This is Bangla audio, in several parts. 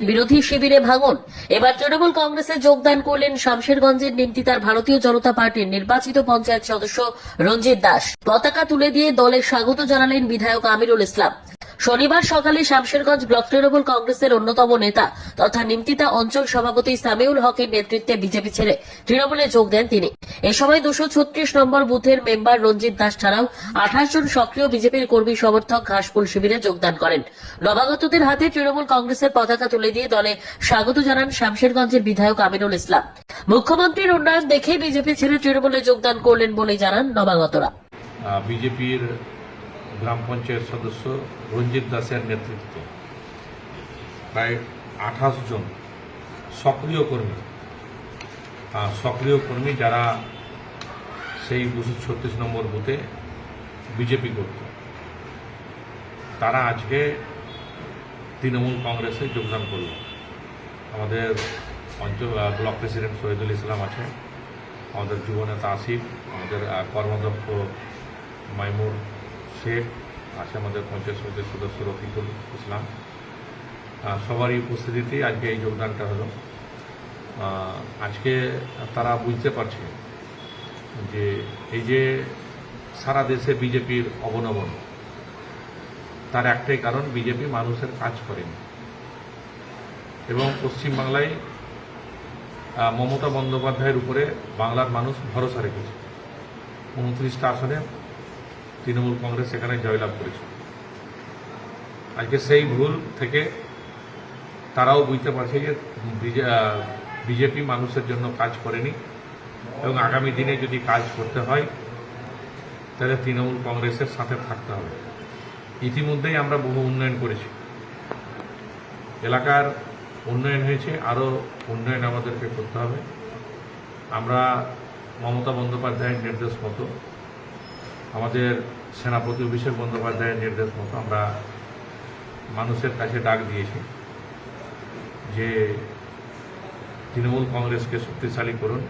বিরোধী শিবিরে ভাঙন। এবার তৃণমূল কংগ্রেসে যোগদান করলেন শামশেরগঞ্জের নিমতিতার ভারতীয় জনতা পার্টির নির্বাচিত পঞ্চায়েত সদস্য রঞ্জিত দাস। পতাকা তুলে দিয়ে দলে স্বাগত জানালেন বিধায়ক আমিরুল ইসলাম। শনিবার সকালে শামশেরগঞ্জ ব্লক তৃণমূল কংগ্রেসের অন্যতম নেতা তথা নিমতিতা অঞ্চল সভাপতি সামিউল হকের নেতৃত্বে বিজেপি ছেড়ে তৃণমূলে যোগ দেন তিনি। এ সময় দুশো ছত্রিশ নম্বর বুথের মেম্বার রঞ্জিত দাস ছাড়াও আঠাশ জন সক্রিয় বিজেপির কর্মী সমর্থক ঘাসফুল শিবিরে যোগদান করেন। নবাগতদের হাতে তৃণমূল কংগ্রেসের পতাকা তুলে দিয়ে দলে স্বাগত জানান শামশেরগঞ্জের বিধায়ক আমিনুল ইসলাম। মুখ্যমন্ত্রীর উন্নয়ন দেখে বিজেপি ছেড়ে তৃণমূলে যোগদান করলেন বলে জানান নবাগতরা। বিজেপির গ্রাম পঞ্চায়েত সদস্য রঞ্জিত দাসের নেতৃত্বে প্রায় আঠাশ জন সক্রিয় কর্মী সক্রিয় কর্মী যারা সেই দুশো ছত্রিশ নম্বর বুথে বিজেপি করত। তারা আজকে তৃণমূল কংগ্রেসে যোগদান করল। আমাদের অঞ্চল ব্লক প্রেসিডেন্ট শহীদুল ইসলাম আছে আমাদের যুবনেতা আসিফ আমাদের আহ, কর্মদক্ষ মাইমুর শেখ আছে আমাদের পঞ্চায়েত সমিতির সদস্য রফিকুল ইসলাম। সবারই উপস্থিতিতেই আজকে এই যোগদানটা হলো। আজকে তারা বুঝতে পারছে যে এই যে সারা দেশে বিজেপির অবনমন, তার একটাই কারণ, বিজেপি মানুষের কাজ করেনি। এবং পশ্চিমবাংলায় মমতা বন্দ্যোপাধ্যায়ের উপরে বাংলার মানুষ ভরসা রেখেছে। উনত্রিশটা আসনে তৃণমূল কংগ্রেস সেখানে জয়লাভ করেছে। আজকে সেই ভুল থেকে তারাও বুঝতে পারছে যে বিজেপি মানুষের জন্য কাজ করেনি এবং আগামী দিনে যদি কাজ করতে হয়, তাহলে তৃণমূল কংগ্রেসের সাথে থাকতে হবে। ইতিমধ্যেই আমরা বহু উন্নয়ন করেছি। এলাকার উন্নয়ন হয়েছে, আরও উন্নয়ন আমাদেরকে করতে হবে। আমরা মমতা বন্দ্যোপাধ্যায়ের নির্দেশ মতো, আমাদের সেনাপতি অভিষেক বন্দ্যোপাধ্যায়ের নির্দেশ মতো আমরা মানুষের কাছে ডাক দিয়েছি যে তৃণমূল কংগ্রেসকে শক্তিশালী করুন।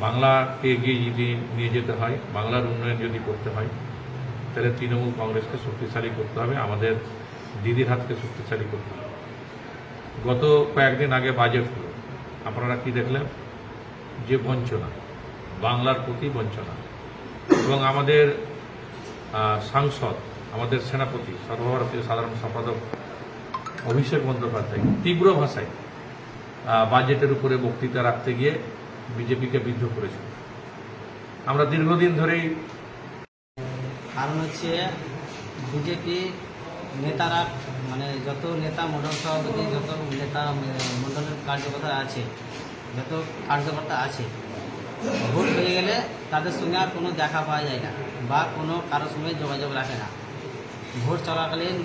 বাংলাকে এগিয়ে যদি নিয়ে যেতে হয়, বাংলার উন্নয়ন যদি করতে হয়, তাহলে তৃণমূল কংগ্রেসকে শক্তিশালী করতে হবে, আমাদের দিদির হাতকে শক্তিশালী করতে হবে। গত কয়েকদিন আগে বাজেট হলো আপনারা কি দেখলেন? যে বঞ্চনা, বাংলার প্রতি বঞ্চনা। এবং আমাদের সাংসদ, আমাদের সেনাপতি, সর্বভারতীয় সাধারণ সম্পাদক অভিষেক বন্দ্যোপাধ্যায় তীব্র ভাষায় বাজেটের উপরে বক্তৃতা রাখতে গিয়ে বিজেপিকে বিদ্ধ করেছে। আমরা দীর্ঘদিন ধরেই কারণ হচ্ছে বিজেপি নেতারা মানে যত নেতা মন্ডল সভাপতি, যত নেতা মন্ডলের কার্যকর্তা আছে, যত কার্যকর্তা আছে, ভোট হয়ে গেলে তাদের সঙ্গে আর কোনো দেখা পাওয়া যায় না বা কোনো কারোর সঙ্গে যোগাযোগ রাখে না। ভোট চলাকালীন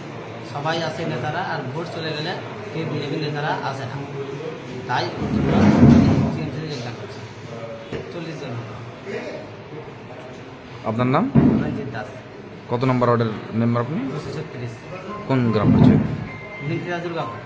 সবাই আসে নেতারা, আর ভোট চলে গেলে কেউ বিজেপি নেতারা আসে না। তাই চল্লিশ জন আপনার নাম? দাস। কত নম্বর অর্ডার মেম্বার আপনি? কোন গ্রাম পঞ্চায়েত দুর্গাপুর